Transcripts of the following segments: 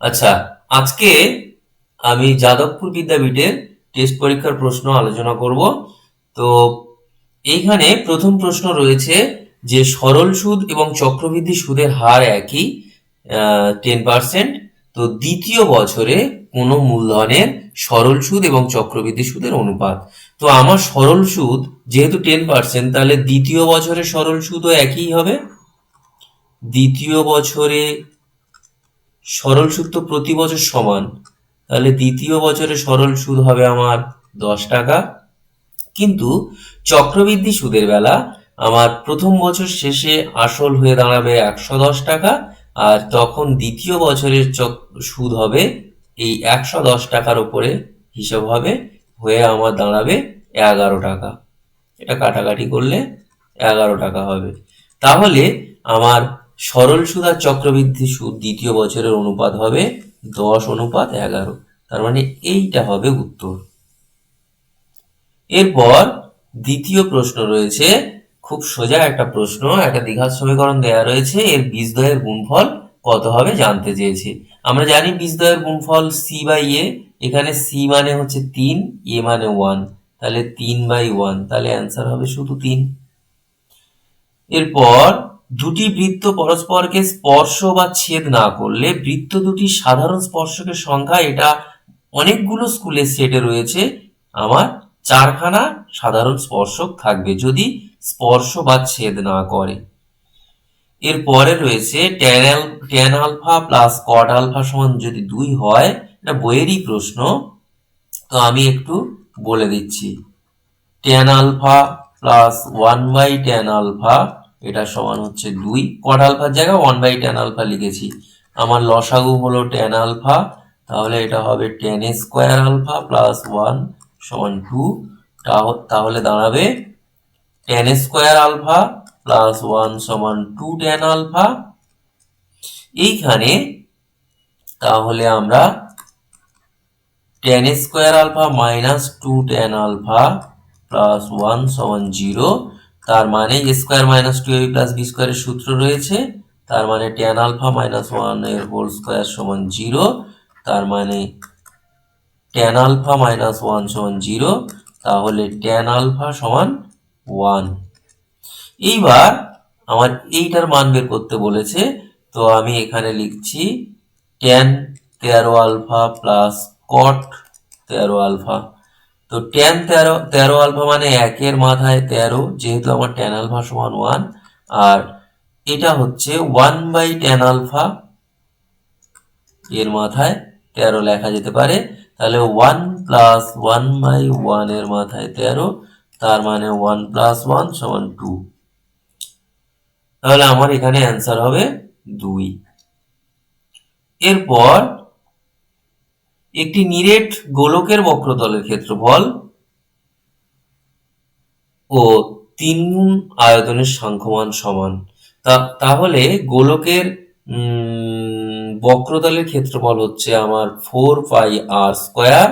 আচ্ছা আজকে আমি যাদবপুর বিদ্যাপীঠের টেস্ট পরীক্ষার প্রশ্ন আলোচনা করব। তো এইখানে প্রথম প্রশ্ন রয়েছে যে সরল সুদ এবং চক্রবৃদ্ধি সুদের হার একই টেন পার্সেন্ট তো দ্বিতীয় বছরে কোনো মূলধনের সরল সুদ এবং চক্রবৃদ্ধি সুদের অনুপাত। তো আমার সরল সুদ যেহেতু টেন পার্সেন্ট তাহলে দ্বিতীয় বছরে সরল সুদও একই হবে। দ্বিতীয় বছরে সরল সুদ তো প্রতি বছর সমান। তাহলে দ্বিতীয় বছরে সরল সুদ হবে আমার দশ টাকা। কিন্তু চক্রবৃদ্ধি সুদের বেলা আমার প্রথম বছর শেষে আসল হয়ে দাঁড়াবে একশো দশ টাকা, আর তখন দ্বিতীয় বছরের চক সুদ হবে এই একশো দশ টাকার উপরে হিসাব হবে, হয়ে আমার দাঁড়াবে এগারো টাকা। এটা কাটাকাটি করলে এগারো টাকা হবে। তাহলে আমার সরল সুদ আর চক্রবৃদ্ধি সুদ দ্বিতীয় বছরের অনুপাত হবে দশ অনুপাত এগারো। তার মানে এইটা হবে উত্তর। এরপর দ্বিতীয় প্রশ্ন রয়েছে, খুব সোজা একটা প্রশ্ন, একটা দ্বিঘাত সমীকরণ দেওয়া রয়েছে, এর বীজদ্বয়ের গুণফল কত হবে জানতে চেয়েছে। আমরা জানি বীজদ্বয়ের গুণফল সি বাই এ এখানে সি মানে হচ্ছে তিন এ মানে ওয়ান তাহলে তিন বাই ওয়ান তাহলে অ্যান্সার হবে শুধু তিন। এরপর দুটি বৃত্ত পরস্পরকে স্পর্শ বা ছেদ না করলে বৃত্ত দুটি সাধারণ স্পর্শকের সংখ্যা, এটা অনেকগুলো স্কুলের সেটে রয়েছে। আমার চারখানা সাধারণ স্পর্শক থাকবে যদি স্পর্শ বা ছেদ না করে। এরপরে রয়েছে ট্যানাল tan alpha plus cot alpha সমান যদি দুই হয়, এটা বইয়েরই প্রশ্ন। তো আমি একটু বলে দিচ্ছি। Tan alpha plus one by tan alpha এটা সমান হচ্ছে দুই। কট আলফার জায়গায় ওয়ান বাই ট্যান আলফা লিখেছি। আমার লসাগু হলো ট্যান আলফা তাহলে এটা হবে tan square alpha plus one সমান টু তাহলে দাঁড়াবে tan square alpha plus one সমান টু টেন আলফা এইখানে তাহলে আমরা tan square alpha minus two tan alpha plus one সমান জিরো তার মানে A square minus two A plus B স্কোয়ারের সূত্র রয়েছে। তার মানে টেন আলফা মাইনাস ওয়ানের হোল স্কোয়ার সমান জিরো তার মানে টেন আলফা মাইনাস ওয়ান সমান জিরো তাহলে টেন আলফা সমান ওয়ান এইবার আমার এইটার মান বের করতে বলেছে। তো আমি এখানে লিখছি টেন তেরো আলফা প্লাস কট তেরো আলফা তো টেন তেরো তেরো আলফা মানে একের মাথায় তেরো, যেহেতু আমার টেন আলফা সমান ওয়ান আর এটা হচ্ছে ওয়ান বাই টেন আলফা এর মাথায় তেরো লেখা যেতে পারে। তাহলে ওয়ান প্লাস ওয়ান বাই ওয়ানের মাথায় তেরো, তার মানে ওয়ান প্লাস ওয়ান সমান টু তাহলে আমার এখানে অ্যান্সার হবে দুই। এরপর একটি নিরেট গোলকের বক্রতলের ক্ষেত্রফল ও তিন গুণ আয়তনের সাংখ্যমান সমান। তাহলে গোলকের বক্রতলের ক্ষেত্রফল হচ্ছে আমার ফোর পাই আর স্কোয়ার।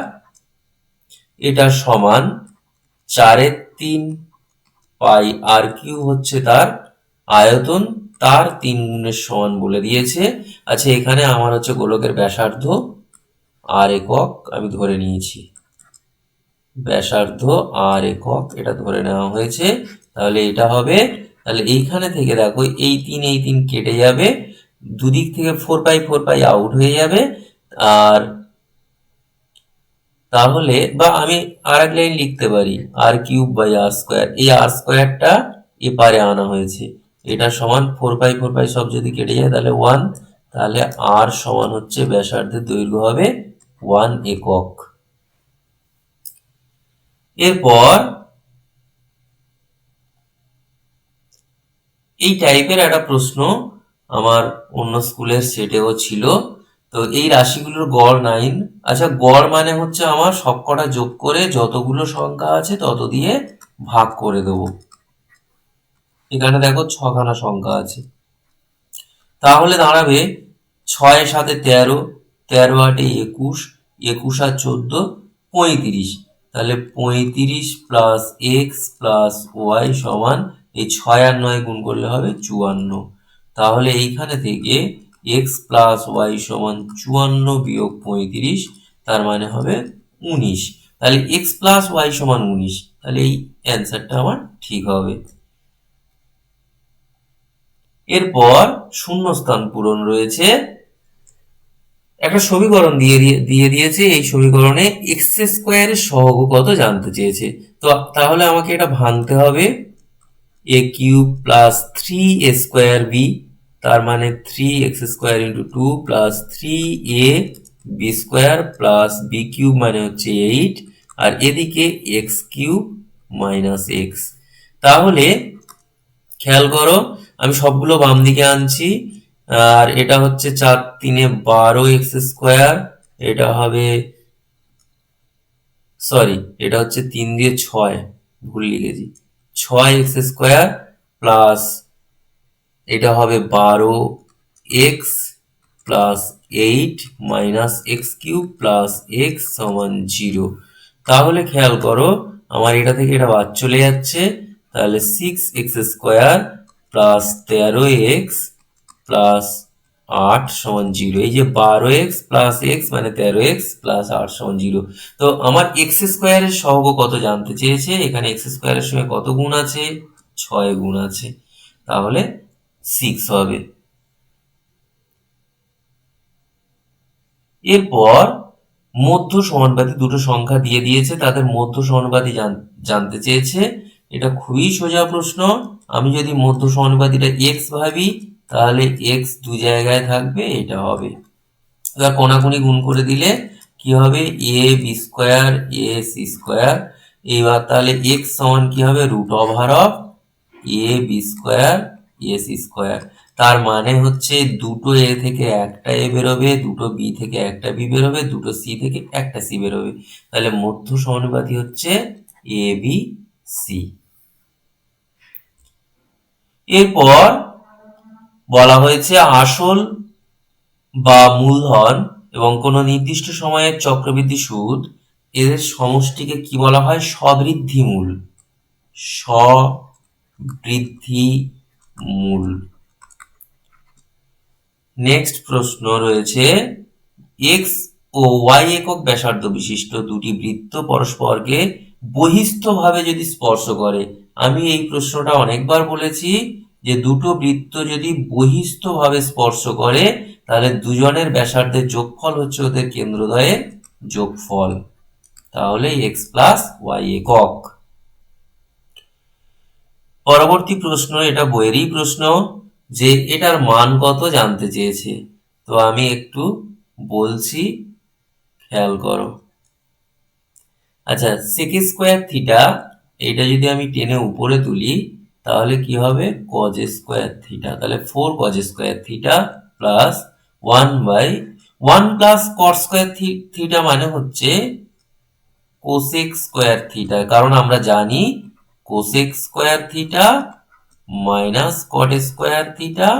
এটা সমান চারের তিন পাই আর কিউ হচ্ছে তার আয়তন। তার তিন গুণের সমান বলে দিয়েছে। আচ্ছা এখানে আমার হচ্ছে গোলকের ব্যাসার্ধ আর একক আমি ধরে নিয়েছি। ব্যাসার্ধ আর একক, এটা ধরে নেওয়া হয়েছে। তাহলে এটা হবে, তাহলে এইখানে থেকে দেখো, এই তিন এই তিন কেটে যাবে। দুদিক থেকে four pi four pi out হয়ে যাবে। আর তাহলে, বা আমি আর এক লাইন লিখতে পারি R cube by R square এই আর স্কোয়ারটা এপারে আনা হয়েছে। এটা সমান ফোর পাই ফোর পাই সব যদি কেটে যায়, তাহলে ওয়ান তাহলে আর সমান হচ্ছে ব্যাসার্ধের দৈর্ঘ্য হবে ওয়ান একক। এরপর এই টাইপের একটা প্রশ্ন আমার অন্য স্কুলের সেটেও ছিল। তো এই রাশিগুলোর গড় নাইন আচ্ছা গড় মানে হচ্ছে আমার সবকটা যোগ করে যতগুলো সংখ্যা আছে তত দিয়ে ভাগ করে দেবো। এখানে দেখো ছখানা সংখ্যা আছে। তাহলে দাঁড়াবে ছয় সাথে তেরো তেরো আটে একুশ একুশ আর চোদ্দ, পঁয়ত্রিশ। তাহলে পঁয়ত্রিশ প্লাস এক্স প্লাস ওয়াই সমান এই ছয় আর নয় গুণ করলে হবে চুয়ান্ন। তাহলে এইখানে থেকে এক্স প্লাস ওয়াই সমান চুয়ান্ন বিয়োগ পঁয়ত্রিশ, তার মানে হবে উনিশ। তাহলে এক্স প্লাস ওয়াই সমান উনিশ, তাহলে এই অ্যান্সারটা আমার ঠিক হবে। এরপর শূন্যস্থান পূরণ রয়েছে একটা সমীকরণ দিয়ে দিয়ে দিয়েছে, এই সমীকরণে এক্স স্কোয়ারের সহগ কত জানতে চেয়েছে। তো তাহলে আমাকে এটা ভাঙতে হবে। A cube plus three A square B তার মানে three x square into two plus three A B square plus B cube মানে হচ্ছে এইট আর এদিকে এক্স কিউব মাইনাস এক্স তাহলে, খেয়াল করো, আমি সবগুলো বাম দিকে আনছি। আর এটা হচ্ছে চার তিনে বারো এক্স স্কোয়ার, এটা হবে সরি এটা হচ্ছে তিন দিয়ে ছয়, ভুল লিখেছি, ছয় এক্স স্কোয়ার প্লাস এটা হবে বারো x plus eight minus x cube plus x সমান জিরো তাহলে খেয়াল করো, আমার এটা থেকে এটা বাদ চলে যাচ্ছে, তাহলে সিক্স এক্স স্কোয়ার প্লাস তেরো এক্স প্লাস আট সমান জিরো। এই যে বারো এক্স প্লাস এক্স মানে তেরো এক্স প্লাস আট সমান জিরো। তো আমার এক্স স্কোয়ারের সহগ কত জানতে চেয়েছে? এখানে এক্স স্কোয়ারের সঙ্গে কত গুণ আছে? ছয় গুণ আছে। তাহলে সিক্স হবে। এরপর মধ্য সমানুপাতি দুটো সংখ্যা দিয়ে দিয়েছে, তাদের মধ্য সমানুপাতি জানতে চেয়েছে। এটা খুবই সোজা প্রশ্ন। আমি যদি মধ্য সমানুপাতিটা এক্স ভাবি তাহলে এক্স দু জায়গায় থাকবে, এটা হবে। এবার কোনাকুনি গুণ করে দিলে কি হবে? A B square A C square এইবার তাহলে এক্স সমান কি হবে? Root over of A B square A C square তার মানে হচ্ছে দুটো এ থেকে একটা এ বেরোবে, দুটো বি থেকে একটা বি বেরোবে, দুটো সি থেকে একটা সি বেরোবে। তাহলে মধ্য সমানুপাতি হচ্ছে এ বি সি এরপর বলা হয়েছে আসল বা মূলধন এবং কোনো নির্দিষ্ট সময়ের চক্রবৃদ্ধি সুদ, এদের সমষ্টিকে কি বলা হয়? সবৃদ্ধি মূল সবৃদ্ধি মূল নেক্সট প্রশ্ন রয়েছে এক্স ও ওয়াই একক ব্যাসার্ধ বিশিষ্ট দুটি বৃত্ত পরস্পরকে বহিস্থভাবে যদি স্পর্শ করে, আমি এই প্রশ্নটা অনেকবার বলেছি দুটো বৃত্ত যদি বহিস্থভাবে স্পর্শ করে, তাহলে দুজনের ব্যাসার্ধের যোগফল হচ্ছে ওদের কেন্দ্রদ্বয়ের যোগফল। তাহলে এক্স প্লাস ওয়াই একক। পরবর্তী প্রশ্ন, এটা বইয়েরই প্রশ্ন, যে এটার মান কত জানতে চেয়েছে? তো আমি একটু বলছি, খেয়াল করো। আচ্ছা সেক স্কোয়ার থিটা এটা যদি আমি টেনে উপরে তুলি তাহলে কি হবে? কজ স্কোয়ার থিটা তাহলে four cos square theta plus one by one plus cot square theta মানে হচ্ছে কোসেক স্কোয়ার থিটা কারণ আমরা জানি cosec square theta minus cot square theta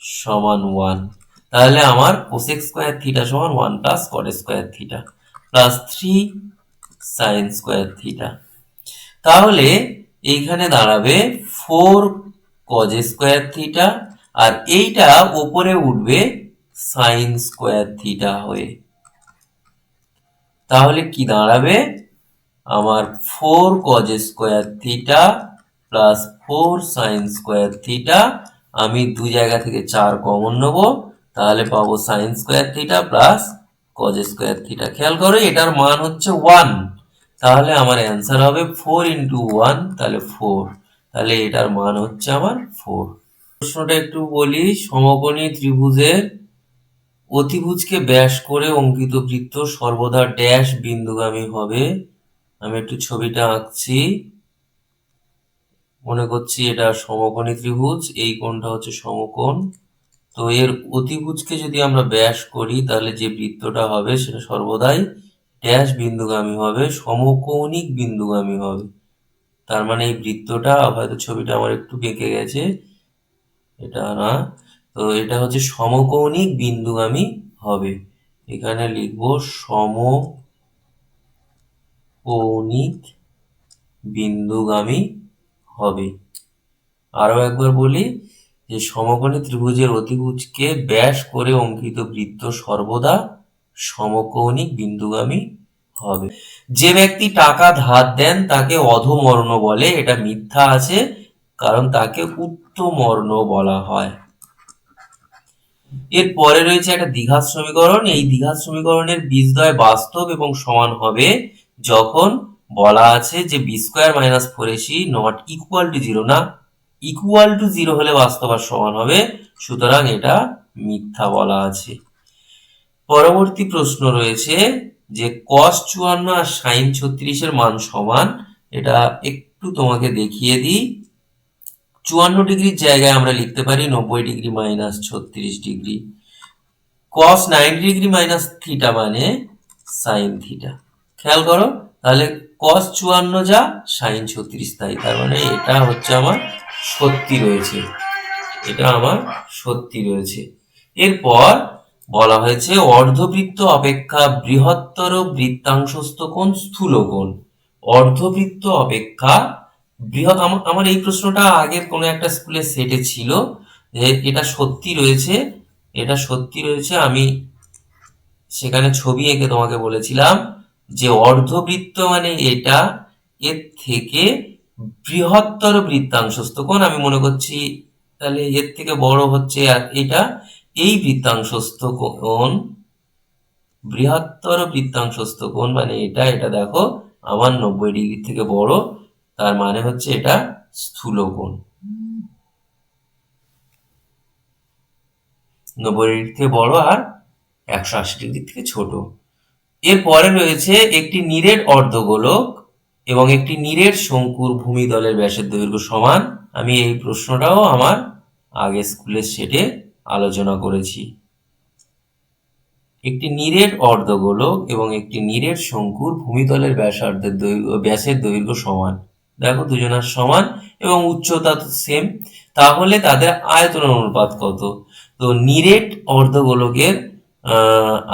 সমান ওয়ান তাহলে আমার কোসেক স্কোয়ার থিটা সমান one plus cot square theta plus three sine square theta তাহলে এইখানে দাঁড়াবে ফোর কজ স্কোয়ার থিটা আর এইটা ওপরে উঠবে সাইন স্কোয়ার থিটা হয়ে। তাহলে কি দাঁড়াবে? আমার four cos square theta plus four sine square theta আমি দু জায়গা থেকে চার কমন নেব, তাহলে পাবো sine square theta plus cos square theta খেয়াল করো, এটার মান হচ্ছে ওয়ান তাহলে আমার অ্যান্সার হবে ফোর ইন্টু ওয়ান তাহলে ফোর তাহলে এটার মান হচ্ছে আমার ফোর প্রশ্নটা একটু বলি, সমকোণী ত্রিভুজের অতিভুজকে ব্যাস করে অঙ্কিত বৃত্ত সর্বদা ড্যাশ বিন্দুগামী হবে। আমি একটু ছবিটা আঁকছি। মনে করছি এটা সমকোণী ত্রিভুজ, এই কোণটা হচ্ছে সমকোণ। তো এর অতিভুজকে যদি আমরা ব্যাস করি, তাহলে যে বৃত্তটা হবে সেটা সর্বদাই ড্যাশ বিন্দুগামী হবে, সমকৌণিক বিন্দুগামী হবে। তার মানে এই বৃত্তটা, হয়তো ছবিটা আমার একটু বেঁকে গেছে, এটা না। তো এটা হচ্ছে সমকৌণিক বিন্দুগামী হবে। এখানে লিখব সমকৌণিক বিন্দুগামী হবে। আরও একবার বলি যে সমকোণী ত্রিভুজের অতিভুজকে ব্যাস করে অঙ্কিত বৃত্ত সর্বদা সমকৌণিক বিন্দুগামী হবে। যে ব্যক্তি টাকা ধার দেন, তাকে অধমর্ণ বলে। এটা মিথ্যা আছে, কারণ তাকে উত্তমর্ণ বলা হয়। এর পরে রয়েছে একটা দ্বিঘাত সমীকরণ। এই দ্বিঘাত সমীকরণের বীজদ্বয় বাস্তব এবং সমান হবে যখন বলা আছে যে B square minus four AC not equal to zero না ইকুয়াল টু জিরো হলে বাস্তব আর সমান হবে। সুতরাং এটা মিথ্যা বলা আছে। পরবর্তী প্রশ্ন রয়েছে যে কস চুয়ান্ন আর সাইন ছত্রিশের মান সমান, এটা একটু তোমাকে দেখিয়ে দিই। চুয়ান্ন ডিগ্রির জায়গায় আমরা লিখতে পারি নব্বই ডিগ্রি মাইনাস ছত্রিশ degree. Cos ninety degree minus theta মানে সাইন থিটা। খেয়াল করো, তাহলে কস চুয়ান্ন যা সাইন ছত্রিশ তাই। তার মানে এটা হচ্ছে আমার সত্যি রয়েছে। এটা আমার সত্যি রয়েছে। এরপর বলা হয়েছে, অর্ধবৃত্ত অপেক্ষা বৃহত্তর বৃত্তাংশস্থ কোণ স্থূল কোণ। অর্ধবৃত্ত অপেক্ষা বৃহৎ আমার এই প্রশ্নটা আগের কোনো একটা স্কুলের সেটে ছিল যে এটা সত্যি রয়েছে, এটা সত্যি রয়েছে, আমি সেখানে ছবি এঁকে তোমাকে বলেছিলাম যে অর্ধবৃত্ত মানে এটা, এর থেকে বৃহত্তর বৃত্তাংশস্থ কোণ, আমি মনে করছি তাহলে এর থেকে বড় হচ্ছে এটা এই বৃত্তাংশস্থ কোণ, বৃহত্তর বৃত্তাংশস্থ কোণ মানে এটা এটা দেখো, আমার নব্বই ডিগ্রি থেকে বড়, তার মানে হচ্ছে এটা স্থূল কোণ। নব্বই ডিগ্রি থেকে বড় আর একশো আশি ডিগ্রি থেকে ছোট। এরপরে রয়েছে একটি নিরেট অর্ধগোলক এবং একটি নিরেট শঙ্কুর ভূমিদলের ব্যাসের দৈর্ঘ্য সমান। আমি এই প্রশ্নটাও আমার আগে স্কুলের সেটে আলোচনা করেছি। একটি নিরেট অর্ধগোলক এবং একটি নিরেট শঙ্কুর ভূমিতলের ব্যাসার্ধের দৈর্ঘ্য, ব্যাসের দৈর্ঘ্য সমান। দেখো, দুজনের সমান এবং উচ্চতা সেম তাহলে তাদের আয়তনের অনুপাত কত? তো নিরেট অর্ধগোলকের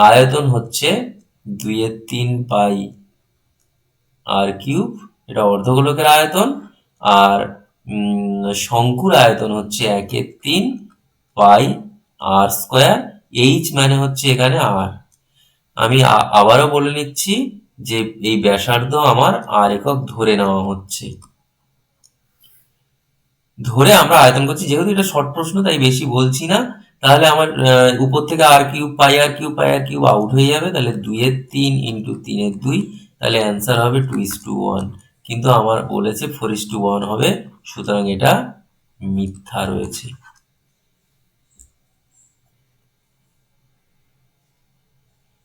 আয়তন হচ্ছে দুইয়ের তিন পাই আর কিউব। এটা অর্ধগোলকের আয়তন আর শঙ্কুর আয়তন হচ্ছে একের তিন পাই আর স্কোয়ার এইচ মানে হচ্ছে এখানে আর আমি আবারও বলে নিচ্ছি যে এই ব্যাসার্ধ আমার আর একক ধরে নেওয়া হচ্ছে। ধরে আমরা আয়তন করছি, যেহেতু এটা শর্ট প্রশ্ন, তাই বেশি বলছি না। তাহলে আমার উপর থেকে R cube pi R cube pi R cube out হয়ে যাবে, তাহলে দুইয়ের তিন ইন্টু তিনের দুই, তাহলে অ্যান্সার হবে টু ইস টু ওয়ান কিন্তু আমার বলেছে ফোর ইস টু ওয়ান হবে, সুতরাং এটা মিথ্যা রয়েছে।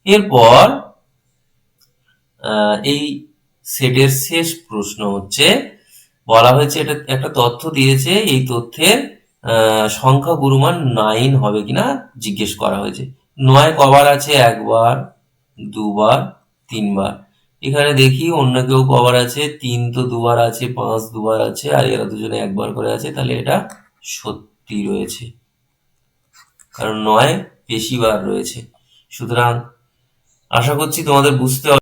এরপর এই সেটের শেষ প্রশ্ন হচ্ছে, বলা হয়েছে এটা, একটা তথ্য দিয়েছে, এই তথ্যের সংখ্যা গুরুমান নাইন হবে কিনা জিজ্ঞেস করা হয়েছে। নয় কবার আছে? একবার, দুবার, তিনবার। এখানে দেখি অন্য কেউ কবার আছে, তিন তো দুবার আছে, পাঁচ দুবার আছে, আর এরা দুজনে একবার করে আছে, তাহলে এটা সত্যি রয়েছে। কারণ নয় বেশিবার রয়েছে। সুতরাং আশা করছি তোমাদের বুঝতে